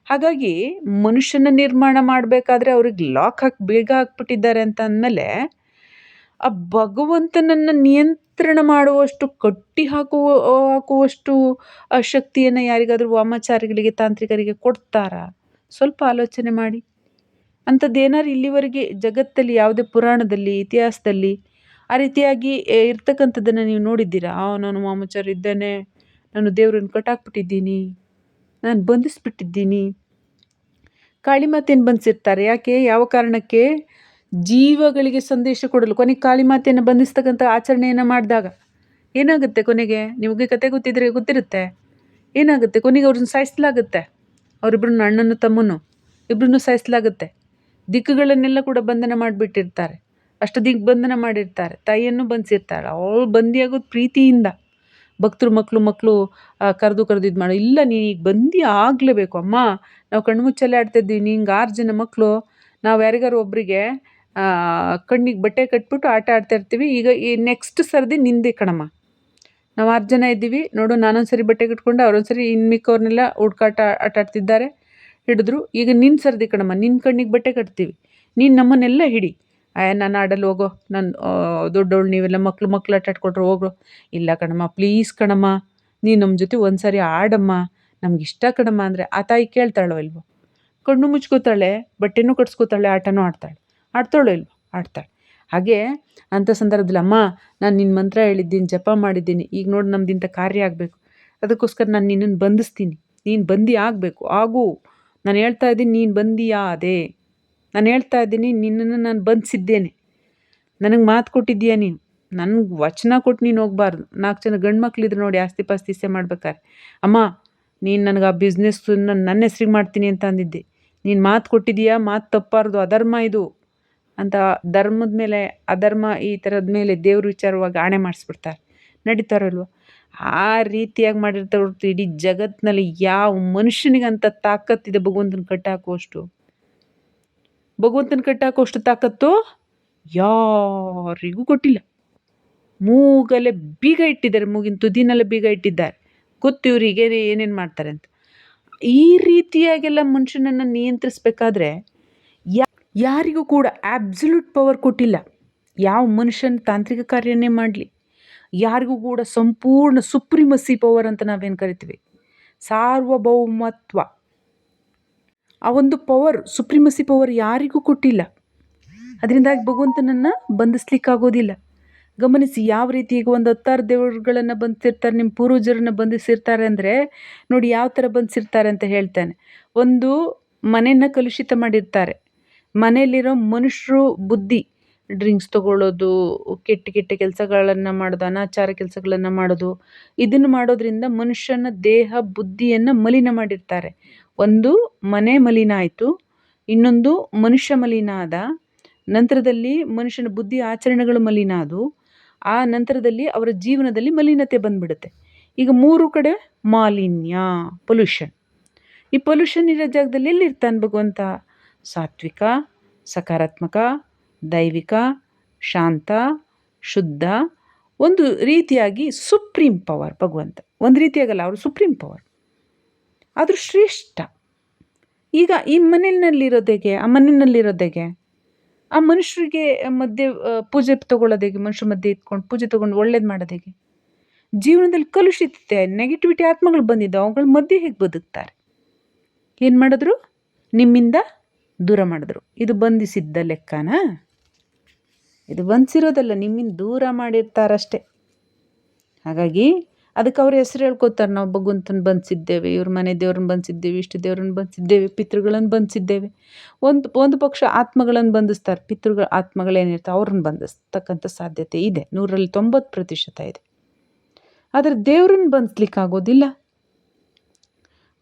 ಹಾಗಾಗಿ ಮನುಷ್ಯನ ನಿರ್ಮಾಣ ಮಾಡಬೇಕಾದ್ರೆ ಅವ್ರಿಗೆ ಲಾಕ್ ಹಾಕಿ, ಬೇಗ ಹಾಕ್ಬಿಟ್ಟಿದ್ದಾರೆ ಅಂತ ಅಂದಮೇಲೆ ಆ ಭಗವಂತನನ್ನು ನಿಯಂತ್ರಣ ಮಾಡುವಷ್ಟು, ಕಟ್ಟಿ ಹಾಕುವ, ಹಾಕುವಷ್ಟು, ಆ ಶಕ್ತಿಯನ್ನು ಯಾರಿಗಾದರೂ ವಾಮಾಚಾರಿಗಳಿಗೆ, ತಾಂತ್ರಿಕರಿಗೆ ಕೊಡ್ತಾರಾ? ಸ್ವಲ್ಪ ಆಲೋಚನೆ ಮಾಡಿ. ಅಂಥದ್ದೇನಾರು ಏನಾದ್ರು ಇಲ್ಲಿವರೆಗೆ ಜಗತ್ತಲ್ಲಿ ಯಾವುದೇ ಪುರಾಣದಲ್ಲಿ, ಇತಿಹಾಸದಲ್ಲಿ ಆ ರೀತಿಯಾಗಿ ಇರ್ತಕ್ಕಂಥದ್ದನ್ನು ನೀವು ನೋಡಿದ್ದೀರಾ? ನಾನು ವಾಮಾಚಾರ ಇದ್ದೇನೆ, ನಾನು ದೇವ್ರನ್ನ ಕಟ್ಟಾಕ್ಬಿಟ್ಟಿದ್ದೀನಿ, ನಾನು ಬಂಧಿಸ್ಬಿಟ್ಟಿದ್ದೀನಿ. ಕಾಳಿಮಾತೆಯನ್ನು ಬಂಧಿಸಿರ್ತಾರೆ. ಯಾಕೆ? ಯಾವ ಕಾರಣಕ್ಕೆ? ಜೀವಗಳಿಗೆ ಸಂದೇಶ ಕೊಡಲು. ಕೊನೆಗೆ ಕಾಳಿಮಾತೆಯನ್ನು ಬಂಧಿಸ್ತಕ್ಕಂಥ ಆಚರಣೆಯನ್ನು ಮಾಡಿದಾಗ ಏನಾಗುತ್ತೆ ಕೊನೆಗೆ? ನಿಮಗೆ ಕತೆ ಗೊತ್ತಿದ್ರೆ ಗೊತ್ತಿರುತ್ತೆ. ಏನಾಗುತ್ತೆ? ಕೊನೆಗೆ ಅವ್ರನ್ನ ಸಾಯಿಸಲಾಗುತ್ತೆ. ಅವರಿಬ್ಬರನ್ನ ಅಣ್ಣನು ತಮ್ಮನು ಇಬ್ಬರನ್ನು ಸಾಯಿಸಲಾಗುತ್ತೆ. ದಿಕ್ಕುಗಳನ್ನೆಲ್ಲ ಕೂಡ ಬಂಧನ ಮಾಡಿಬಿಟ್ಟಿರ್ತಾರೆ. ಅಷ್ಟು ದಿಗ್ಬಂಧನ ಮಾಡಿರ್ತಾರೆ. ತಾಯಿಯನ್ನು ಬಂಧಿಸಿರ್ತಾಳೆ. ಅವಳು ಬಂದಿಯಾಗೋದು ಪ್ರೀತಿಯಿಂದ. ಭಕ್ತರು ಮಕ್ಕಳು ಮಕ್ಕಳು ಕರೆದು ಕರೆದು ಇದು ಮಾಡೋ ಇಲ್ಲ, ನೀನು ಈಗ ಬಂಧಿ ಆಗಲೇಬೇಕು, ಅಮ್ಮ. ನಾವು ಕಣ್ಣು ಆಡ್ತಾ ಆಡ್ತಾಯಿದ್ವಿ ನಿಂಗೆ ಆರು ಜನ ಮಕ್ಕಳು ನಾವು ಯಾರಿಗಾರು ಒಬ್ಬರಿಗೆ ಕಣ್ಣಿಗೆ ಬಟ್ಟೆ ಕಟ್ಬಿಟ್ಟು ಆಟ ಆಡ್ತಾ ಇರ್ತೀವಿ. ಈಗ ಈ ನೆಕ್ಸ್ಟ್ ಸರ್ದಿ ನಿಂದೆ ಕಣಮ್ಮ. ನಾವು ಆರು ಜನ ಇದ್ದೀವಿ. ನೋಡು ನಾನೊಂದು ಸರಿ ಬಟ್ಟೆ ಕಟ್ಕೊಂಡು ಅವರೊಂದು ಸರಿ ಇನ್ನು ಮಿಕ್ಕವ್ರನ್ನೆಲ್ಲ ಹುಡ್ಕಾಟ, ಆಟ ಆಡ್ತಿದ್ದಾರೆ. ಹಿಡಿದ್ರು. ಈಗ ನಿನ್ನ ಸರ್ದಿ ಕಣಮ್ಮ. ನಿನ್ನ ಕಣ್ಣಿಗೆ ಬಟ್ಟೆ ಕಟ್ತೀವಿ. ನೀನು ನಮ್ಮನ್ನೆಲ್ಲ ಹಿಡಿ. ಆಯ್ ನಾನು ಆಡಲ್ಲ ಹೋಗೋ. ನನ್ನ ದೊಡ್ಡವಳು ನೀವೆಲ್ಲ ಮಕ್ಳು ಆಟ ಆಡ್ಕೊಳ್ರು ಹೋಗು. ಇಲ್ಲ ಕಣಮ್ಮ ಪ್ಲೀಸ್ ಕಣಮ್ಮ. ನೀನು ನಮ್ಮ ಜೊತೆ ಒಂದು ಸಾರಿ ಆಡಮ್ಮ ನಮ್ಗೆ ಇಷ್ಟ ಕಣಮ್ಮ ಅಂದರೆ ಆ ತಾಯಿ ಕೇಳ್ತಾಳೋ ಇಲ್ವೋ? ಕಣ್ಣು ಮುಚ್ಕೋತಾಳೆ, ಬಟ್ಟೆನೂ ಕಟ್ಸ್ಕೋತಾಳೆ, ಆಟನೂ ಆಡ್ತಾಳೆ. ಆಡ್ತಾಳೋ ಇಲ್ವೋ? ಆಡ್ತಾಳೆ. ಹಾಗೆ ಅಂಥ ಸಂದರ್ಭದಲ್ಲಿ, ಅಮ್ಮ, ನಾನು ನಿನ್ನ ಮಂತ್ರ ಹೇಳಿದ್ದೀನಿ, ಜಪ ಮಾಡಿದ್ದೀನಿ. ಈಗ ನೋಡಿ ನಮ್ದು ಇಂಥ ಕಾರ್ಯ ಆಗಬೇಕು. ಅದಕ್ಕೋಸ್ಕರ ನಾನು ನಿನ್ನನ್ನು ಬಂಧಿಸ್ತೀನಿ. ನೀನು ಬಂದಿ ಆಗಬೇಕು. ಆಗು. ನಾನು ಹೇಳ್ತಾ ಇದ್ದೀನಿ, ನೀನು ಬಂದಿಯಾ ಅದೇ. ನಾನು ಹೇಳ್ತಾ ಇದ್ದೀನಿ, ನಿನ್ನನ್ನು ನಾನು ಬಂಧಿಸಿದ್ದೇನೆ. ನನಗೆ ಮಾತು ಕೊಟ್ಟಿದ್ದೀಯ ನೀನು? ನನಗೆ ವಚನ ಕೊಟ್ಟು ನೀನು ಹೋಗ್ಬಾರ್ದು. ನಾಲ್ಕು ಜನ ಗಂಡು ಮಕ್ಳಿದ್ರು ನೋಡಿ ಆಸ್ತಿ ಪಾಸ್ತಿ ಇಸೆ ಮಾಡ್ಬೇಕಾರೆ. ಅಮ್ಮ, ನೀನು ನನಗೆ ಆ ಬಿಸ್ನೆಸ್ಸು ನನ್ನ ಹೆಸ್ರಿಗೆ ಮಾಡ್ತೀನಿ ಅಂತ ಅಂದಿದ್ದೆ. ನೀನು ಮಾತು ಕೊಟ್ಟಿದ್ದೀಯಾ? ಮಾತು ತಪ್ಪಾರ್ದು. ಅಧರ್ಮ ಇದು ಅಂತ ಧರ್ಮದ ಮೇಲೆ, ಅಧರ್ಮ ಈ ಥರದ ಮೇಲೆ ದೇವ್ರ ವಿಚಾರವಾಗಿ ಆಣೆ ಮಾಡಿಸ್ಬಿಡ್ತಾರೆ. ನಡೀತಾರಲ್ವ? ಆ ರೀತಿಯಾಗಿ ಮಾಡಿರ್ತಾರೆ ಇಡೀ ಜಗತ್ತಿನಲ್ಲಿ ಯಾವ ಮನುಷ್ಯನಿಗಂತ ತಾಕತ್ತಿದೆ ಭಗವಂತನ ಕಟ್ಟಾಕುವಷ್ಟು ಭಗವಂತನ ಕಟ್ಟಾಕುವಷ್ಟು ತಾಕತ್ತು? ಯಾರಿಗೂ ಕೊಟ್ಟಿಲ್ಲ. ಮೂಗಲ್ಲೇ ಬೀಗ ಇಟ್ಟಿದ್ದಾರೆ, ಮೂಗಿನ ತುದಿನಲ್ಲೇ ಬೀಗ ಇಟ್ಟಿದ್ದಾರೆ. ಗೊತ್ತು ಇವರಿಗೆ ಏನೇನು ಮಾಡ್ತಾರೆ ಅಂತ. ಈ ರೀತಿಯಾಗೆಲ್ಲ ಮನುಷ್ಯನನ್ನು ನಿಯಂತ್ರಿಸ್ಬೇಕಾದ್ರೆ ಯಾ ಯಾರಿಗೂ ಕೂಡ ಆಬ್ಸಲ್ಯೂಟ್ ಪವರ್ ಕೊಟ್ಟಿಲ್ಲ. ಯಾವ ಮನುಷ್ಯನ ತಾಂತ್ರಿಕ ಕಾರ್ಯನೇ ಮಾಡಲಿ. ಯಾರಿಗೂ ಕೂಡ ಸಂಪೂರ್ಣ ಸುಪ್ರೀಮಸಿ ಪವರ್ ಅಂತ ನಾವೇನು ಕರಿತೀವಿ? ಸಾರ್ವಭೌಮತ್ವ. ಆ ಒಂದು ಪವರ್ ಸುಪ್ರಿಮಸಿ ಪವರ್ ಯಾರಿಗೂ ಕೊಟ್ಟಿಲ್ಲ. ಅದರಿಂದಾಗಿ ಭಗವಂತನನ್ನು ಬಂಧಿಸ್ಲಿಕ್ಕಾಗೋದಿಲ್ಲ. ಗಮನಿಸಿ ಯಾವ ರೀತಿ ಈಗ ಒಂದು ಹತ್ತಾರು ದೇವರುಗಳನ್ನು ಬಂಧಿಸಿರ್ತಾರೆ ನಿಮ್ಮ ಪೂರ್ವಜರನ್ನು ಬಂಧಿಸಿರ್ತಾರೆ ಅಂದರೆ, ನೋಡಿ ಯಾವ ಥರ ಬಂಧಿಸಿರ್ತಾರೆ ಅಂತ ಹೇಳ್ತಾನೆ. ಒಂದು ಮನೆಯನ್ನು ಕಲುಷಿತ ಮಾಡಿರ್ತಾರೆ. ಮನೆಯಲ್ಲಿರೋ ಮನುಷ್ಯರು ಬುದ್ಧಿ ಡ್ರಿಂಕ್ಸ್ ತಗೊಳ್ಳೋದು, ಕೆಟ್ಟ ಕೆಟ್ಟ ಕೆಲಸಗಳನ್ನು ಮಾಡೋದು, ಅನಾಚಾರ ಕೆಲಸಗಳನ್ನು ಮಾಡೋದು, ಇದನ್ನು ಮಾಡೋದ್ರಿಂದ ಮನುಷ್ಯನ ದೇಹ, ಬುದ್ಧಿಯನ್ನು ಮಲಿನ ಮಾಡಿರ್ತಾರೆ. ಒಂದು ಮನೆ ಮಲಿನ ಆಯಿತು, ಇನ್ನೊಂದು ಮನುಷ್ಯ ಮಲಿನ ಆದ. ನಂತರದಲ್ಲಿ ಮನುಷ್ಯನ ಬುದ್ಧಿ ಆಚರಣೆಗಳು ಮಲಿನ ಆದವು. ಆ ನಂತರದಲ್ಲಿ ಅವರ ಜೀವನದಲ್ಲಿ ಮಲಿನತೆ ಬಂದ್ಬಿಡುತ್ತೆ. ಈಗ ಮೂರು ಕಡೆ ಮಾಲಿನ್ಯ, ಪೊಲ್ಯೂಷನ್. ಈ ಪೊಲ್ಯೂಷನ್ ಇರೋ ಜಾಗದಲ್ಲಿ ಎಲ್ಲಿರ್ತಾನೆ ಭಗವಂತ? ಸಾತ್ವಿಕ, ಸಕಾರಾತ್ಮಕ, ದೈವಿಕ, ಶಾಂತ, ಶುದ್ಧ. ಒಂದು ರೀತಿಯಾಗಿ ಸುಪ್ರೀಂ ಪವರ್ ಭಗವಂತ. ಒಂದು ರೀತಿಯಾಗಲ್ಲ, ಅವರು ಸುಪ್ರೀಂ ಪವರ್. ಆದರೂ ಶ್ರೇಷ್ಠ. ಈಗ ಈ ಮನೆಯಲ್ಲಿರೋದೆಗೆ, ಆ ಮನೆಯಲ್ಲಿರೋದೆಗೆ ಆ ಮನುಷ್ಯರಿಗೆ ಮಧ್ಯೆ ಪೂಜೆ ತೊಗೊಳ್ಳೋದು ಹೇಗೆ ಮನುಷ್ಯರ ಮಧ್ಯೆ ಇದ್ಕೊಂಡು ಪೂಜೆ ತೊಗೊಂಡು ಒಳ್ಳೇದು ಮಾಡೋದು ಹೇಗೆ ಜೀವನದಲ್ಲಿ ಕಲುಷಿತತೆ ನೆಗೆಟಿವಿಟಿ ಆತ್ಮಗಳು ಬಂದಿದ್ದು ಅವುಗಳ ಮಧ್ಯೆ ಹೇಗೆ ಬದುಕ್ತಾರೆ? ಏನು ಮಾಡಿದ್ರು? ನಿಮ್ಮಿಂದ ದೂರ ಮಾಡಿದ್ರು. ಇದು ಬಂಧಿಸಿದ್ದ ಲೆಕ್ಕನಾ? ಇದು ಬಂದಿಸಿರೋದಲ್ಲ ನಿಮ್ಮಿಂದ ದೂರ ಮಾಡಿರ್ತಾರಷ್ಟೇ. ಹಾಗಾಗಿ ಅದಕ್ಕೆ ಅವ್ರ ಹೆಸರು ಹೇಳ್ಕೊತಾರೆ, ನಾವು ಭಗವಂತನ ಬಂಧಿಸಿದ್ದೇವೆ ಇವ್ರ ಮನೆ ದೇವ್ರನ್ನ ಬನ್ಸಿದ್ದೇವೆ ಇಷ್ಟು ದೇವ್ರನ್ನ ಬನ್ಸಿದ್ದೇವೆ ಪಿತೃಗಳನ್ನು ಬಂಧಿಸಿದ್ದೇವೆ ಒಂದು ಒಂದು ಪಕ್ಷ ಆತ್ಮಗಳನ್ನು ಬಂಧಿಸ್ತಾರೆ ಪಿತೃಗಳ ಆತ್ಮಗಳೇನಿರ್ತಾವೆ ಅವ್ರನ್ನ ಬಂಧಿಸ್ತಕ್ಕಂಥ ಸಾಧ್ಯತೆ ಇದೆ. ನೂರಲ್ಲಿ ತೊಂಬತ್ತು ಪ್ರತಿಶತ ಇದೆ. ಆದರೆ ದೇವ್ರನ್ನ ಬಂಧಿಸ್ಲಿಕ್ಕಾಗೋದಿಲ್ಲ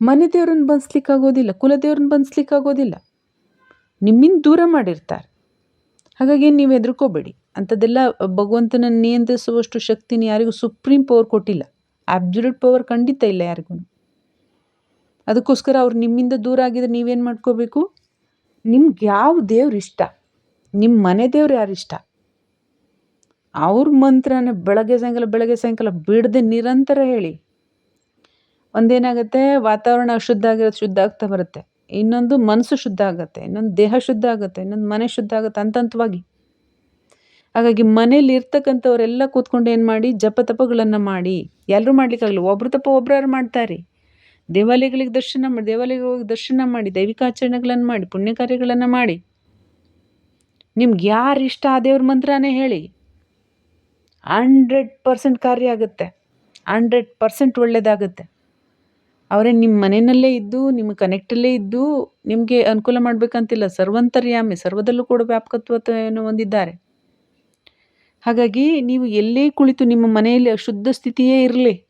ಮನೆ ದೇವ್ರನ್ನ ಬಂಧಿಸ್ಲಿಕ್ಕಾಗೋದಿಲ್ಲ ಕುಲದೇವ್ರನ್ನ ಬಂಧಿಸ್ಲಿಕ್ಕಾಗೋದಿಲ್ಲ ನಿಮ್ಮಿಂದ ದೂರ ಮಾಡಿರ್ತಾರೆ. ಹಾಗಾಗಿ ನೀವು ಹೆದರ್ಕೋಬೇಡಿ. ಅಂಥದ್ದೆಲ್ಲ ಭಗವಂತನನ್ನು ನಿಯಂತ್ರಿಸುವಷ್ಟು ಶಕ್ತಿನ ಯಾರಿಗೂ ಸುಪ್ರೀಂ ಪವರ್ ಕೊಟ್ಟಿಲ್ಲ. ಅಬ್ಸಲ್ಯೂಟ್ ಪವರ್ ಖಂಡಿತ ಇಲ್ಲ ಯಾರಿಗೂ. ಅದಕ್ಕೋಸ್ಕರ ಅವ್ರು ನಿಮ್ಮಿಂದ ದೂರ ಆಗಿದ್ರೆ ನೀವೇನು ಮಾಡ್ಕೋಬೇಕು? ನಿಮ್ಗೆ ಯಾವ ದೇವ್ರು ಇಷ್ಟ? ನಿಮ್ಮ ಮನೆ ದೇವ್ರು ಯಾರು ಇಷ್ಟ? ಅವ್ರ ಮಂತ್ರನ ಬೆಳಗ್ಗೆ ಸಾಯಂಕಾಲ ಬೆಳಗ್ಗೆ ಸಾಯಂಕಾಲ ಬಿಡದೆ ನಿರಂತರ ಹೇಳಿ. ಒಂದೇನಾಗುತ್ತೆ? ವಾತಾವರಣ ಶುದ್ಧ ಆಗಿರೋದು ಶುದ್ಧ ಆಗ್ತಾ ಬರುತ್ತೆ. ಇನ್ನೊಂದು ಮನಸ್ಸು ಶುದ್ಧ ಆಗುತ್ತೆ. ಇನ್ನೊಂದು ದೇಹ ಶುದ್ಧ ಆಗುತ್ತೆ. ಇನ್ನೊಂದು ಮನೆ ಶುದ್ಧ ಆಗುತ್ತೆ ಹಂತವಾಗಿ ಹಾಗಾಗಿ ಮನೇಲಿ ಇರ್ತಕ್ಕಂಥವರೆಲ್ಲ ಕೂತ್ಕೊಂಡು ಏನು ಮಾಡಿ, ಜಪ ತಪಗಳನ್ನು ಮಾಡಿ. ಎಲ್ಲರೂ ಮಾಡ್ಲಿಕ್ಕಾಗಲ್ಲ ಒಬ್ರು ತಪ್ಪ ಒಬ್ರಾರು ಮಾಡ್ತಾರೆ. ದೇವಾಲಯಗಳಿಗೆ ದರ್ಶನ ಮಾಡಿ, ದೇವಾಲಯಗಳಿಗೆ ದರ್ಶನ ಮಾಡಿ, ದೈವಿಕ ಆಚರಣೆಗಳನ್ನು ಮಾಡಿ, ಪುಣ್ಯ ಕಾರ್ಯಗಳನ್ನು ಮಾಡಿ. ನಿಮ್ಗೆ ಯಾರು ಇಷ್ಟ ಆ ದೇವ್ರ ಮಂತ್ರನೇ ಹೇಳಿ. ಹಂಡ್ರೆಡ್ ಪರ್ಸೆಂಟ್ ಕಾರ್ಯ ಆಗುತ್ತೆ. ಹಂಡ್ರೆಡ್ ಪರ್ಸೆಂಟ್ ಒಳ್ಳೆಯದಾಗುತ್ತೆ ಅವರೇ ನಿಮ್ಮ ಮನೆಯಲ್ಲೇ ಇದ್ದು ನಿಮ್ಮ ಕನೆಕ್ಟಲ್ಲೇ ಇದ್ದು, ನಿಮಗೆ ಅನುಕೂಲ ಮಾಡಬೇಕಂತಿಲ್ಲ. ಸರ್ವಂತರ್ಯಾಮಿ, ಸರ್ವದಲ್ಲೂ ಕೂಡ ವ್ಯಾಪಕತ್ವತೆಯನ್ನು ಹೊಂದಿದ್ದಾರೆ. ಹಾಗಾಗಿ ನೀವು ಎಲ್ಲೇ ಕುಳಿತು ನಿಮ್ಮ ಮನೆಯಲ್ಲಿ ಅಶುದ್ಧ ಸ್ಥಿತಿಯೇ ಇರಲಿ.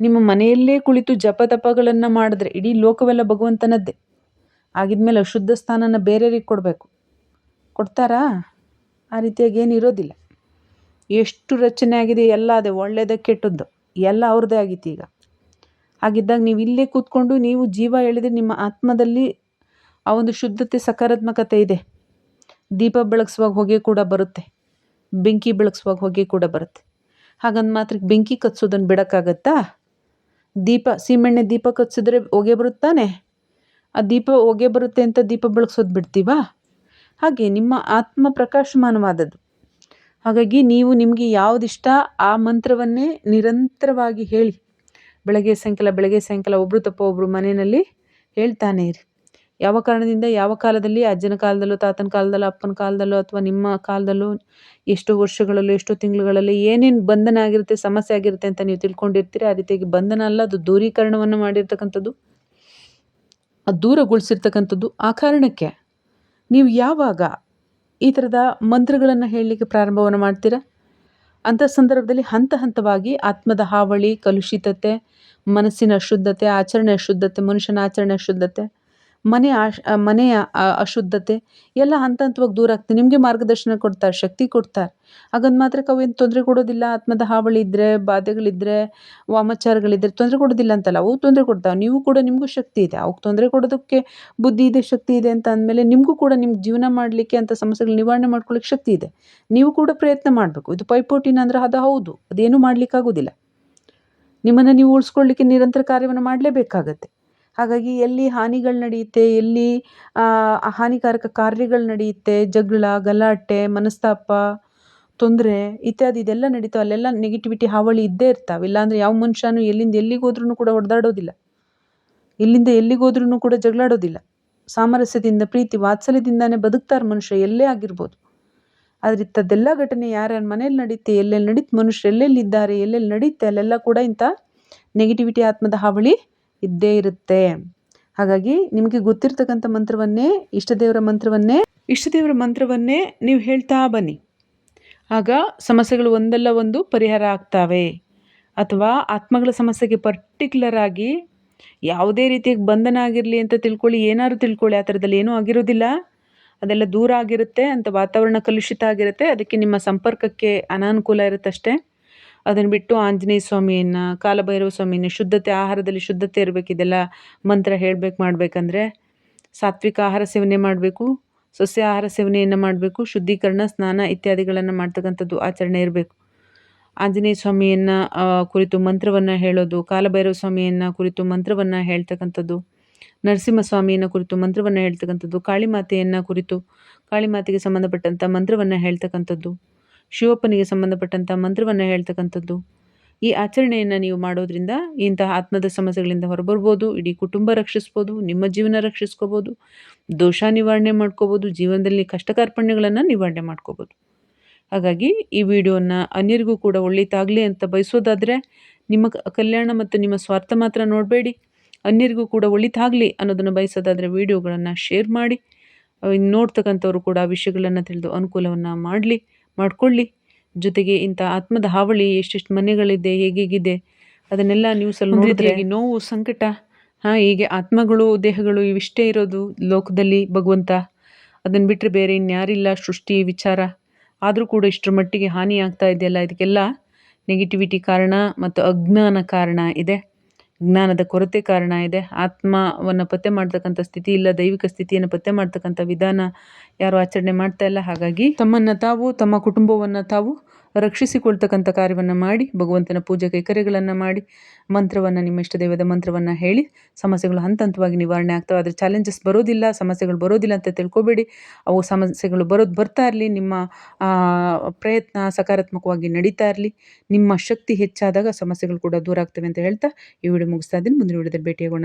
ನಿಮ್ಮ ಮನೆಯಲ್ಲೇ ಕುಳಿತು ಜಪ ತಪಗಳನ್ನು ಮಾಡಿದ್ರೆ ಇಡೀ ಲೋಕವೆಲ್ಲ ಭಗವಂತನದ್ದೇ. ಆಗಿದ್ಮೇಲೆ ಅಶುದ್ಧ ಸ್ಥಾನನ ಬೇರೆಯವ್ರಿಗೆ ಕೊಡಬೇಕು. ಕೊಡ್ತಾರಾ? ಆ ರೀತಿಯಾಗಿ ಏನು ಇರೋದಿಲ್ಲ. ಎಷ್ಟು ರಚನೆ ಆಗಿದೆ, ಎಲ್ಲ ಅದೇ ಒಳ್ಳೆಯದ ಕೆಟ್ಟದ್ದು. ಎಲ್ಲ ಅವ್ರದ್ದೇ ಆಗಿತ್ತು ಈಗ. ಹಾಗಿದ್ದಾಗ ನೀವು ಇಲ್ಲೇ ಕೂತ್ಕೊಂಡು ನೀವು ಜೀವ ಎಳೆದ್ರೆ ನಿಮ್ಮ ಆತ್ಮದಲ್ಲಿ ಆ ಒಂದು ಶುದ್ಧತೆ ಸಕಾರಾತ್ಮಕತೆ ಇದೆ. ದೀಪ ಬೆಳಗಿಸುವಾಗ ಹೊಗೆ ಕೂಡ ಬರುತ್ತೆ. ಬೆಂಕಿ ಬೆಳಗಿಸುವಾಗ ಹೊಗೆ ಕೂಡ ಬರುತ್ತೆ. ಹಾಗಂದು ಮಾತ್ರ ಬೆಂಕಿ ಕತ್ಸೋದನ್ನು ಬಿಡೋಕ್ಕಾಗತ್ತಾ? ದೀಪ, ಸೀಮೆಣ್ಣೆ ದೀಪ ಕತ್ಸಿದ್ರೆ ಹೊಗೆ ಬರುತ್ತಾನೆ? ಆ ದೀಪ ಹೊಗೆ ಬರುತ್ತೆ ಅಂತ ದೀಪ ಬೆಳಗ್ಸೋದು ಬಿಡ್ತೀವಾ? ಹಾಗೆ ನಿಮ್ಮ ಆತ್ಮ ಪ್ರಕಾಶಮಾನವಾದದ್ದು ಹಾಗಾಗಿ ನೀವು ನಿಮಗೆ ಯಾವುದಿಷ್ಟ ಆ ಮಂತ್ರವನ್ನೇ ನಿರಂತರವಾಗಿ ಹೇಳಿ. ಬೆಳಗ್ಗೆ ಸಾಯಂಕಾಲ ಬೆಳಗ್ಗೆ ಸಾಯಂಕಾಲ ಒಬ್ಬರು ತಪ್ಪ ಒಬ್ಬರು ಮನೆಯಲ್ಲಿ ಹೇಳ್ತಾನೆ ಇರಿ. ಯಾವ ಕಾರಣದಿಂದ, ಯಾವ ಕಾಲದಲ್ಲಿ, ಅಜ್ಜನ ಕಾಲದಲ್ಲೋ, ತಾತನ ಕಾಲದಲ್ಲೋ, ಅಪ್ಪನ ಕಾಲದಲ್ಲೋ ಅಥವಾ ನಿಮ್ಮ ಕಾಲದಲ್ಲೋ, ಎಷ್ಟು ವರ್ಷಗಳಲ್ಲೋ, ಎಷ್ಟು ತಿಂಗಳುಗಳಲ್ಲಿ ಏನೇನು ಬಂಧನ ಆಗಿರುತ್ತೆ, ಸಮಸ್ಯೆ ಆಗಿರುತ್ತೆ ಅಂತ ನೀವು ತಿಳ್ಕೊಂಡಿರ್ತೀರಿ, ಆ ರೀತಿಯಾಗಿ ಬಂಧನ ಅಲ್ಲ, ಅದು ದೂರೀಕರಣವನ್ನು ಮಾಡಿರ್ತಕ್ಕಂಥದ್ದು. ಅದು ದೂರಗೊಳಿಸಿರ್ತಕ್ಕಂಥದ್ದು. ಆ ಕಾರಣಕ್ಕೆ ನೀವು ಯಾವಾಗ ಈ ಥರದ ಮಂತ್ರಗಳನ್ನು ಹೇಳಲಿಕ್ಕೆ ಪ್ರಾರಂಭವನ್ನು ಮಾಡ್ತೀರಾ? ಅಂಥ ಸಂದರ್ಭದಲ್ಲಿ ಹಂತ ಹಂತವಾಗಿ ಆತ್ಮದ ಹಾವಳಿ, ಕಲುಷಿತತೆ, ಮನಸ್ಸಿನ ಅಶುದ್ಧತೆ, ಆಚರಣೆ ಅಶುದ್ಧತೆ, ಮನುಷ್ಯನ ಆಚರಣೆ ಅಶುದ್ಧತೆ ಮನೆ ಆಶ್ ಮನೆಯ ಅಶುದ್ಧತೆ ಎಲ್ಲ ಹಂತ ಹಂತವಾಗಿ ದೂರ ಆಗ್ತದೆ. ನಿಮಗೆ ಮಾರ್ಗದರ್ಶನ ಕೊಡ್ತಾರೆ, ಶಕ್ತಿ ಕೊಡ್ತಾರೆ. ಹಾಗಂದ್ ಮಾತ್ರಕ್ಕೆ ಅವೇನು ತೊಂದರೆ ಕೊಡೋದಿಲ್ಲ, ಆತ್ಮದ ಹಾವಳಿ ಇದ್ದರೆ ಬಾಧೆಗಳಿದ್ದರೆ ವಾಮಾಚಾರಗಳಿದ್ದರೆ ತೊಂದರೆ ಕೊಡೋದಿಲ್ಲ ಅಂತಲ್ಲ, ಅವು ತೊಂದರೆ ಕೊಡ್ತಾವೆ. ನೀವು ಕೂಡ ನಿಮಗೂ ಶಕ್ತಿ ಇದೆ. ಅವಕ್ಕೆ ತೊಂದರೆ ಕೊಡೋದಕ್ಕೆ ಬುದ್ಧಿ ಇದೆ, ಶಕ್ತಿ ಇದೆ ಅಂತ ಅಂದಮೇಲೆ ನಿಮಗೂ ಕೂಡ ನಿಮ್ಮ ಜೀವನ ಮಾಡಲಿಕ್ಕೆ ಅಂತ ಸಮಸ್ಯೆಗಳು ನಿವಾರಣೆ ಮಾಡ್ಕೊಳ್ಳಿಕ್ಕೆ ಶಕ್ತಿ ಇದೆ. ನೀವು ಕೂಡ ಪ್ರಯತ್ನ ಮಾಡಬೇಕು. ಇದು ಪೈಪೋಟಿನ ಅಂದರೆ ಅದು ಹೌದು. ಅದೇನು ಮಾಡಲಿಕ್ಕಾಗೋದಿಲ್ಲ. ನಿಮ್ಮನ್ನು ನೀವು ಉಳಿಸ್ಕೊಳ್ಳಿಕ್ಕೆ ನಿರಂತರ ಕಾರ್ಯವನ್ನು ಮಾಡಲೇಬೇಕಾಗತ್ತೆ. ಹಾಗಾಗಿ ಎಲ್ಲಿ ಹಾನಿಗಳು ನಡೆಯುತ್ತೆ, ಎಲ್ಲಿ ಹಾನಿಕಾರಕ ಕಾರ್ಯಗಳು ನಡೆಯುತ್ತೆ, ಜಗಳ, ಗಲಾಟೆ, ಮನಸ್ತಾಪ, ತೊಂದರೆ ಇತ್ಯಾದಿ ಇದೆಲ್ಲ ನಡೀತಾವೆ. ಅಲ್ಲೆಲ್ಲ ನೆಗೆಟಿವಿಟಿ ಹಾವಳಿ ಇದ್ದೇ ಇರ್ತಾವೆ. ಇಲ್ಲಾಂದರೆ ಯಾವ ಮನುಷ್ಯನೂ ಎಲ್ಲಿಂದ ಎಲ್ಲಿಗೋದ್ರೂ ಕೂಡ ಹೊಡೆದಾಡೋದಿಲ್ಲ ಇಲ್ಲಿಂದ ಎಲ್ಲಿಗೋದ್ರೂ ಕೂಡ ಜಗಳಾಡೋದಿಲ್ಲ. ಸಾಮರಸ್ಯದಿಂದ, ಪ್ರೀತಿ, ವಾತ್ಸಲ್ಯದಿಂದಾನೇ ಬದುಕ್ತಾರೆ ಮನುಷ್ಯ, ಎಲ್ಲೇ ಆಗಿರ್ಬೋದು. ಆದರೆ ಇಂಥದ್ದೆಲ್ಲ ಘಟನೆ ಯಾರ್ಯಾರ ಮನೇಲಿ ನಡೀತೆ, ಎಲ್ಲೆಲ್ಲಿ ನಡೀತು ಮನುಷ್ಯರು ಎಲ್ಲೆಲ್ಲಿದ್ದಾರೆ, ಎಲ್ಲೆಲ್ಲಿ ನಡೀತೆ, ಅಲ್ಲೆಲ್ಲ ಕೂಡ ಇಂಥ ನೆಗೆಟಿವಿಟಿ ಆತ್ಮದ ಹಾವಳಿ ಇದ್ದೇ ಇರುತ್ತೆ. ಹಾಗಾಗಿ ನಿಮಗೆ ಗೊತ್ತಿರ್ತಕ್ಕಂಥ ಮಂತ್ರವನ್ನೇ ಇಷ್ಟದೇವರ ಮಂತ್ರವನ್ನೇ ಇಷ್ಟದೇವರ ಮಂತ್ರವನ್ನೇ ನೀವು ಹೇಳ್ತಾ ಬನ್ನಿ. ಆಗ ಸಮಸ್ಯೆಗಳು ಒಂದಲ್ಲ ಒಂದು ಪರಿಹಾರ ಆಗ್ತಾವೆ. ಅಥವಾ ಆತ್ಮಗಳ ಸಮಸ್ಯೆಗೆ ಪರ್ಟಿಕ್ಯುಲರ್ ಆಗಿ ಯಾವುದೇ ರೀತಿಯ ಬಂಧನ ಆಗಿರಲಿ ಅಂತ ತಿಳ್ಕೊಳ್ಳಿ, ಏನಾದ್ರು ತಿಳ್ಕೊಳ್ಳಿ, ಆ ಥರದಲ್ಲಿ ಏನೂ ಆಗಿರೋದಿಲ್ಲ. ಅದೆಲ್ಲ ದೂರ ಆಗಿರುತ್ತೆ, ಅಂತ ವಾತಾವರಣ ಕಲುಷಿತ ಆಗಿರುತ್ತೆ. ಅದಕ್ಕೆ ನಿಮ್ಮ ಸಂಪರ್ಕಕ್ಕೆ ಅನಾನುಕೂಲ ಇರುತ್ತಷ್ಟೇ. ಅದನ್ನು ಬಿಟ್ಟು ಆಂಜನೇಯ ಸ್ವಾಮಿಯನ್ನು, ಕಾಲಭೈರವ ಸ್ವಾಮಿನ ಶುದ್ಧತೆ, ಆಹಾರದಲ್ಲಿ ಶುದ್ಧತೆ ಇರಬೇಕು, ಇದೆಲ್ಲ ಮಂತ್ರ ಹೇಳಬೇಕು, ಮಾಡಬೇಕಂದ್ರೆ ಸಾತ್ವಿಕ ಆಹಾರ ಸೇವನೆ ಮಾಡಬೇಕು, ಸಸ್ಯ ಆಹಾರ ಸೇವನೆಯನ್ನು ಮಾಡಬೇಕು, ಶುದ್ಧೀಕರಣ, ಸ್ನಾನ ಇತ್ಯಾದಿಗಳನ್ನು ಮಾಡ್ತಕ್ಕಂಥದ್ದು ಆಚರಣೆ ಇರಬೇಕು. ಆಂಜನೇಯ ಸ್ವಾಮಿಯನ್ನು ಕುರಿತು ಮಂತ್ರವನ್ನು ಹೇಳೋದು, ಕಾಲಭೈರವ ಸ್ವಾಮಿಯನ್ನು ಕುರಿತು ಮಂತ್ರವನ್ನು ಹೇಳ್ತಕ್ಕಂಥದ್ದು ನರಸಿಂಹಸ್ವಾಮಿಯನ್ನು ಕುರಿತು ಮಂತ್ರವನ್ನು ಹೇಳ್ತಕ್ಕಂಥದ್ದು, ಕಾಳಿಮಾತೆಯನ್ನು ಕುರಿತು, ಕಾಳಿಮಾತೆಗೆ ಸಂಬಂಧಪಟ್ಟಂಥ ಮಂತ್ರವನ್ನು ಹೇಳ್ತಕ್ಕಂಥದ್ದು. ಶಿವಪ್ಪನಿಗೆ ಸಂಬಂಧಪಟ್ಟಂಥ ಮಂತ್ರವನ್ನು ಹೇಳ್ತಕ್ಕಂಥದ್ದು. ಈ ಆಚರಣೆಯನ್ನು ನೀವು ಮಾಡೋದ್ರಿಂದ ಇಂತಹ ಆತ್ಮದ ಸಮಸ್ಯೆಗಳಿಂದ ಹೊರಬರ್ಬೋದು, ಇಡೀ ಕುಟುಂಬ ರಕ್ಷಿಸ್ಬೋದು, ನಿಮ್ಮ ಜೀವನ ರಕ್ಷಿಸ್ಕೋಬೋದು, ದೋಷ ನಿವಾರಣೆ ಮಾಡ್ಕೋಬೋದು, ಜೀವನದಲ್ಲಿ ಕಷ್ಟ ಕಾರ್ಪಣ್ಯಗಳನ್ನು ನಿವಾರಣೆ ಮಾಡ್ಕೋಬೋದು. ಹಾಗಾಗಿ ಈ ವಿಡಿಯೋನ ಅನ್ಯರಿಗೂ ಕೂಡ ಒಳ್ಳೆಯದಾಗಲಿ ಅಂತ ಬಯಸೋದಾದರೆ ನಿಮ್ಮ ಕಲ್ಯಾಣ ಮತ್ತು ನಿಮ್ಮ ಸ್ವಾರ್ಥ ಮಾತ್ರ ನೋಡಬೇಡಿ. ಅನ್ಯರಿಗೂ ಕೂಡ ಒಳಿತಾಗಲಿ ಅನ್ನೋದನ್ನು ಬಯಸೋದಾದರೆ ವಿಡಿಯೋಗಳನ್ನು ಶೇರ್ ಮಾಡಿ. ನೋಡ್ತಕ್ಕಂಥವ್ರು ಕೂಡ ವಿಷಯಗಳನ್ನು ತಿಳಿದು ಅನುಕೂಲವನ್ನು ಮಾಡಲಿ. ಮಾಡ್ಕೊಳ್ಳಿ. ಜೊತೆಗೆ ಇಂಥ ಆತ್ಮದ ಹಾವಳಿ ಎಷ್ಟೆಷ್ಟು ಮನೆಗಳಿದೆ ಹೇಗೇಗಿದೆ ಅದನ್ನೆಲ್ಲ ನ್ಯೂಸಲ್ಲಿ ನೋಡಿದ್ರೆ ನೋವು ಸಂಕಟ ಹಾಂ ಹೀಗೆ ಆತ್ಮಗಳು ದೇಹಗಳು ಇವಿಷ್ಟೇ ಇರೋದು ಲೋಕದಲ್ಲಿ ಭಗವಂತ. ಅದನ್ನು ಬಿಟ್ಟರೆ ಬೇರೆ ಇನ್ಯಾರಿಲ್ಲ ಸೃಷ್ಟಿ ವಿಚಾರ. ಆದರೂ ಕೂಡ ಇಷ್ಟರ ಮಟ್ಟಿಗೆ ಹಾನಿ ಆಗ್ತಾ ಇದೆಯಲ್ಲ ಇದಕ್ಕೆಲ್ಲ ನೆಗೆಟಿವಿಟಿ ಕಾರಣ ಮತ್ತು ಅಜ್ಞಾನ ಕಾರಣ ಇದೆ. ಜ್ಞಾನದ ಕೊರತೆ ಕಾರಣ ಇದೆ. ಆತ್ಮವನ್ನು ಪತ್ತೆ ಮಾಡ್ತಕ್ಕಂಥ ಸ್ಥಿತಿ ಇಲ್ಲ ದೈವಿಕ ಸ್ಥಿತಿಯನ್ನು ಪತ್ತೆ ಮಾಡ್ತಕ್ಕಂಥ ವಿಧಾನ ಯಾರು ಆಚರಣೆ ಮಾಡ್ತಾ ಇಲ್ಲ, ಹಾಗಾಗಿ ತಮ್ಮನ್ನು ತಾವು, ತಮ್ಮ ಕುಟುಂಬವನ್ನು ತಾವು ರಕ್ಷಿಸಿಕೊಳ್ತಕ್ಕಂಥ ಕಾರ್ಯವನ್ನು ಮಾಡಿ, ಭಗವಂತನ ಪೂಜೆ ಕೈಕರ್ಯಗಳನ್ನು ಮಾಡಿ, ಮಂತ್ರವನ್ನು, ನಿಮ್ಮ ಇಷ್ಟ ದೇವದ ಮಂತ್ರವನ್ನು ಹೇಳಿ, ಸಮಸ್ಯೆಗಳು ಹಂತ ಹಂತವಾಗಿ ನಿವಾರಣೆ ಆಗ್ತವೆ. ಆದರೆ ಚಾಲೆಂಜಸ್ ಬರೋದಿಲ್ಲ, ಸಮಸ್ಯೆಗಳು ಬರೋದಿಲ್ಲ ಅಂತ ತಿಳ್ಕೊಬೇಡಿ. ಅವು ಸಮಸ್ಯೆಗಳು ಬರೋದು ಬರ್ತಾ ಇರಲಿ, ನಿಮ್ಮ ಪ್ರಯತ್ನ ಸಕಾರಾತ್ಮಕವಾಗಿ ನಡೀತಾ ಇರಲಿ. ನಿಮ್ಮ ಶಕ್ತಿ ಹೆಚ್ಚಾದಾಗ ಸಮಸ್ಯೆಗಳು ಕೂಡ ದೂರ ಆಗ್ತವೆ ಅಂತ ಹೇಳ್ತಾ ಈ ವಿಡಿಯೋ ಮುಗಿಸ್ತಾ ಇದ್ದೀನಿ. ಮುಂದಿನ ವಿಡಿಯೋದಲ್ಲಿ ಭೇಟಿಯಾಗೋಣ.